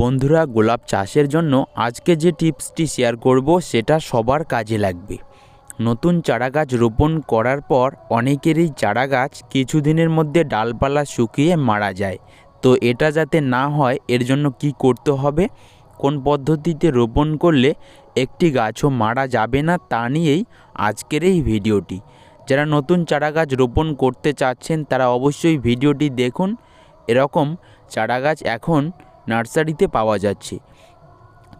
বন্ধুরা, গোলাপ চাষের জন্য আজকে যে টিপসটি শেয়ার করব, সেটা সবার কাজে লাগবে। নতুন চারা গাছ রোপণ করার পর অনেকেরই চারা গাছ কিছুদিনের মধ্যে ডালপালা শুকিয়ে মারা যায়। তো এটা যাতে না হয়, এর জন্য কি করতে হবে? কোন পদ্ধতিতে রোপণ করলে একটি গাছও মারা যাবে না, তা নিয়েই আজকের এই ভিডিওটি। যারা নতুন চারা গাছ রোপণ করতে চাচ্ছেন, তারা অবশ্যই ভিডিওটি দেখুন। এরকম চারা গাছ এখন নার্সারিতে পাওয়া যাচ্ছে।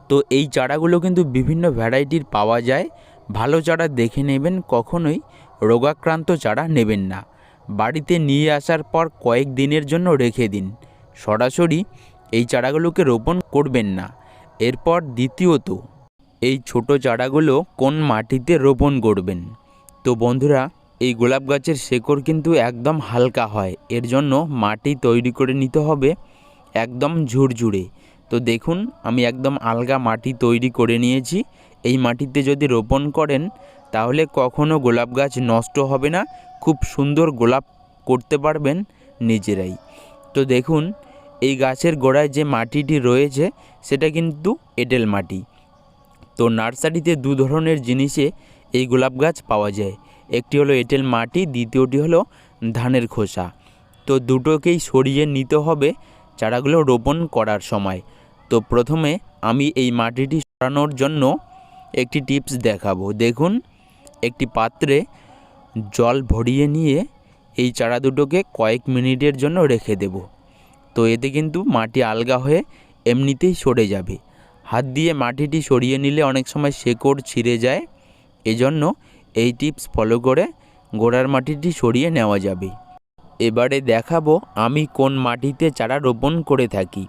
তো এই চারাগুলো কিন্তু বিভিন্ন ভ্যারাইটির পাওয়া যায়। ভালো চারা দেখে নেবেন, কখনোই রোগাক্রান্ত চারা নেবেন না। বাড়িতে নিয়ে আসার পর কয়েক দিনের জন্য রেখে দিন। সরাসরি এই চারাগুলোকে রোপণ করবেন না। এরপর দ্বিতীয়ত, এই ছোট চারাগুলো কোন মাটিতে রোপণ করবেন? তো বন্ধুরা, এই গোলাপ গাছের শেকড় কিন্তু একদম হালকা হয়। এর জন্য মাটি তৈরি করে নিতে হবে। একদম ঝুরঝুরে। তো দেখুন, আমি একদম আলগা মাটি তৈরি করে নিয়েছি। এই মাটিতে যদি রোপণ করেন, তাহলে কখনো গোলাপ গাছ নষ্ট হবে না। খুব সুন্দর গোলাপ করতে পারবেন নিজেরাই। তো দেখুন, এই গাছের গোড়ায় যে মাটিটি রয়েছে, সেটা কিন্তু এঁটেল মাটি। তো নার্সারিতে দু ধরনের জিনিসে এই গোলাপ গাছ পাওয়া যায়। একটি হলো এঁটেল মাটি, দ্বিতীয়টি হলো ধানের খোসা। তো দুটোকেই সরিয়ে নিতে হবে। চারাগুলো রোপণ করার সময়। তো প্রথমে আমি এই মাটিটি সরানোর জন্য একটি টিপস দেখাবো। দেখুন, একটি পাত্রে জল ভরিয়ে নিয়ে এই চারা দুটোকে কয়েক মিনিটের জন্য রেখে দেব। তো এতে কিন্তু মাটি আলগা হয়ে এমনিতেই সরে যাবে। হাত দিয়ে মাটিটি সরিয়ে নিলে অনেক সময় শেকড় ছিঁড়ে যায়। এজন্য এই টিপস ফলো করে গোড়ার মাটিটি সরিয়ে নেওয়া যাবে। এবারে দেখাবো আমি কোন মাটিতে চারা রোপণ করে থাকি।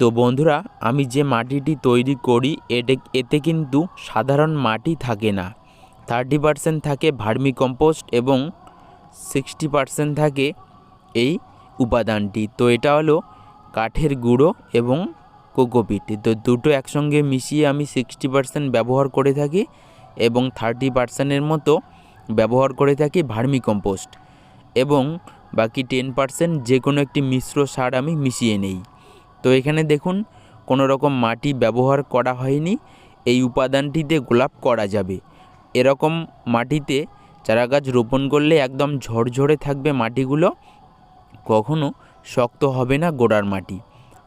তো বন্ধুরা, আমি যে মাটিটি তৈরি করি এতে এতে কিন্তু সাধারণ মাটি থাকে না। থার্টি পারসেন্ট থাকে ভার্মি কম্পোস্ট এবং সিক্সটি পারসেন্ট থাকে এই উপাদানটি। তো এটা হলো কাঠের গুঁড়ো এবং কোকোপিট। তো দুটো একসঙ্গে মিশিয়ে আমি সিক্সটি পারসেন্ট ব্যবহার করে থাকি এবং থার্টি পারসেন্টের মতো ব্যবহার করে থাকি ভার্মি কম্পোস্ট এবং বাকি টেন পারসেন্ট যে কোনো একটি মিশ্র সার আমি মিশিয়ে নেই। তো এখানে দেখুন কোনো রকম মাটি ব্যবহার করা হয়নি, এই উপাদানটিতে গোলাপ করা যাবে। এরকম মাটিতে চারা গাছ রোপণ করলে একদম ঝরঝরে থাকবে মাটিগুলো, কখনো শক্ত হবে না গোড়ার মাটি।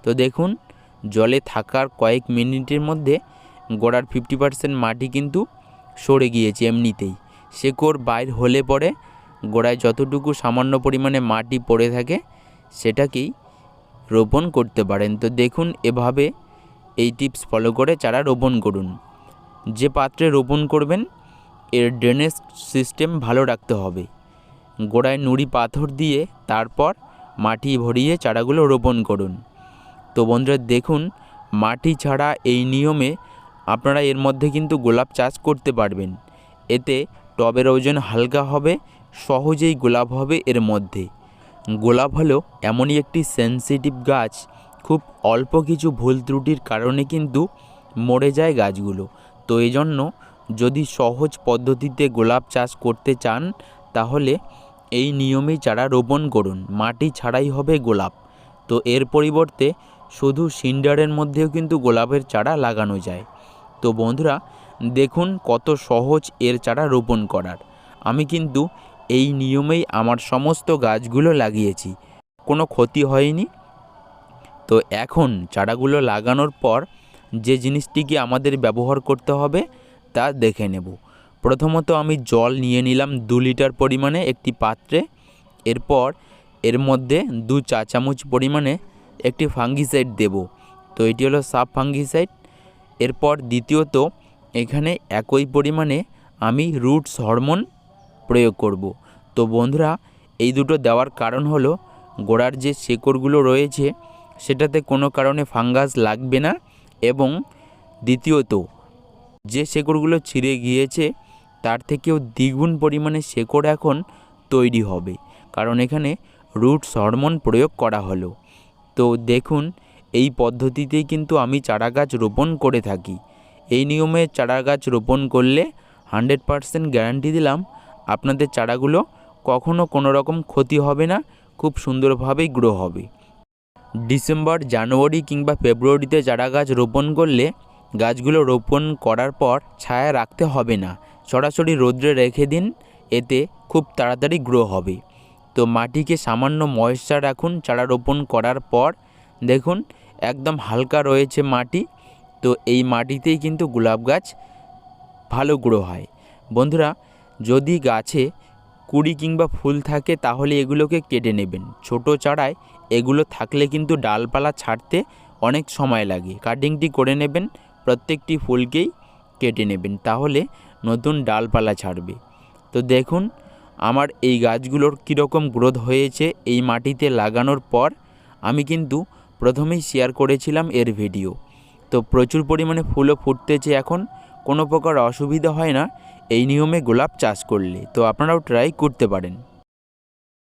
তো দেখুন, জলে থাকার কয়েক মিনিটের মধ্যে গোড়ার ফিফটি পার্সেন্ট মাটি কিন্তু সরে গিয়েছে এমনিতেই। শেকড় বাইর হলে পরে গোড়ায় যতটুকু সামান্য পরিমাণে মাটি পড়ে থাকে, সেটাকেই রোপণ করতে পারেন। তো দেখুন এভাবে এই টিপস ফলো করে চারা রোপণ করুন। যে পাত্রে রোপণ করবেন, এর ড্রেনেজ সিস্টেম ভালো রাখতে হবে। গোড়ায় নুড়ি পাথর দিয়ে তারপর মাটি ভরিয়ে চারাগুলো রোপণ করুন। তো বন্ধুরা, দেখুন, মাটি ছাড়া এই নিয়মে আপনারা এর মধ্যে কিন্তু গোলাপ চাষ করতে পারবেন। এতে টবের ওজন হালকা হবে সহজেই গোলাপ হবে এর মধ্যে। গোলাপ হলো এমনই একটি সেন্সিটিভ গাছ, খুব অল্প কিছু ভুল ত্রুটির কারণে কিন্তু মরে যায় গাছগুলো। তো এই জন্য যদি সহজ পদ্ধতিতে গোলাপ চাষ করতে চান, তাহলে এই নিয়মেই চারা রোপণ করুন। মাটি ছাড়াই হবে গোলাপ। তো এর পরিবর্তে শুধু সিন্ডারের মধ্যেও কিন্তু গোলাপের চারা লাগানো যায়। তো বন্ধুরা, দেখুন কত সহজ এর চারা রোপণ করার। আমি কিন্তু এই নিয়মেই আমার সমস্ত গাছগুলো লাগিয়েছি। কোনো ক্ষতি হয়নি। তো এখন চারাগুলো লাগানোর পর যে জিনিসটিকে আমাদের ব্যবহার করতে হবে, তা দেখে নেব। প্রথমত আমি জল নিয়ে নিলাম দু লিটার পরিমাণে একটি পাত্রে। এরপর এর মধ্যে দু চা চামচ পরিমাণে একটি ফাঙ্গিসাইড দেব। তো এটি হলো সাব ফাঙ্গিসাইড। এরপর দ্বিতীয়ত, এখানে একই পরিমাণে আমি রুটস হরমোন প্রয়োগ করব। তো বন্ধুরা, এই দুটো দেওয়ার কারণ হলো, গোড়ার যে শেকড়গুলো রয়েছে, সেটাতে কোনো কারণে ফাঙ্গাস লাগবে না এবং দ্বিতীয়ত, যে শেকড়গুলো ছিঁড়ে গিয়েছে, তার থেকেও দ্বিগুণ পরিমাণে শেকড় এখন তৈরি হবে। কারণ এখানে রুটস হরমোন প্রয়োগ করা হলো। তো দেখুন, এই পদ্ধতিতেই কিন্তু আমি চারা গাছ রোপণ করে থাকি। এই নিয়মে চারা গাছ রোপণ করলে হান্ড্রেড পারসেন্ট গ্যারান্টি দিলাম আপনাদের চারাগুলো কখনো কোনো রকম ক্ষতি হবে না, খুব সুন্দরভাবেই গ্রো হবে। ডিসেম্বর, জানুয়ারি কিংবা ফেব্রুয়ারিতে চারা গাছ রোপণ করলে গাছগুলো রোপণ করার পর ছায়া রাখতে হবে না, সরাসরি রোদ্রে রেখে দিন, এতে খুব তাড়াতাড়ি গ্রো হবে। তো মাটিকে সামান্য ময়েশ্চার রাখুন চারা রোপণ করার পর। দেখুন, একদম হালকা রয়েছে মাটি, তো এই মাটিতেই কিন্তু গোলাপ গাছ ভালো গ্রো হয়। বন্ধুরা যদি গাছে কুড়ি কিংবা ফুল থাকে, তাহলে এগুলোকে কেটে নেবেন। ছোট চারায় এগুলো থাকলে কিন্তু ডালপালা ছাড়তে অনেক সময় লাগে। কাটিংটি করে নেবেন, প্রত্যেকটি ফুলকেই কেটে নেবেন, তাহলে নতুন ডালপালা ছাড়বে। তো দেখুন, আমার এই গাছগুলোর কীরকম গ্রোথ হয়েছে এই মাটিতে লাগানোর পর আমি কিন্তু প্রথমেই শেয়ার করেছিলাম এর ভিডিও। তো প্রচুর পরিমাণে ফুলও ফুটতেছে এখন, কোনো প্রকার অসুবিধা হয় না। এই নিয়মে গোলাপ চাষ করলে তো আপনারাও ট্রাই করতে পারেন।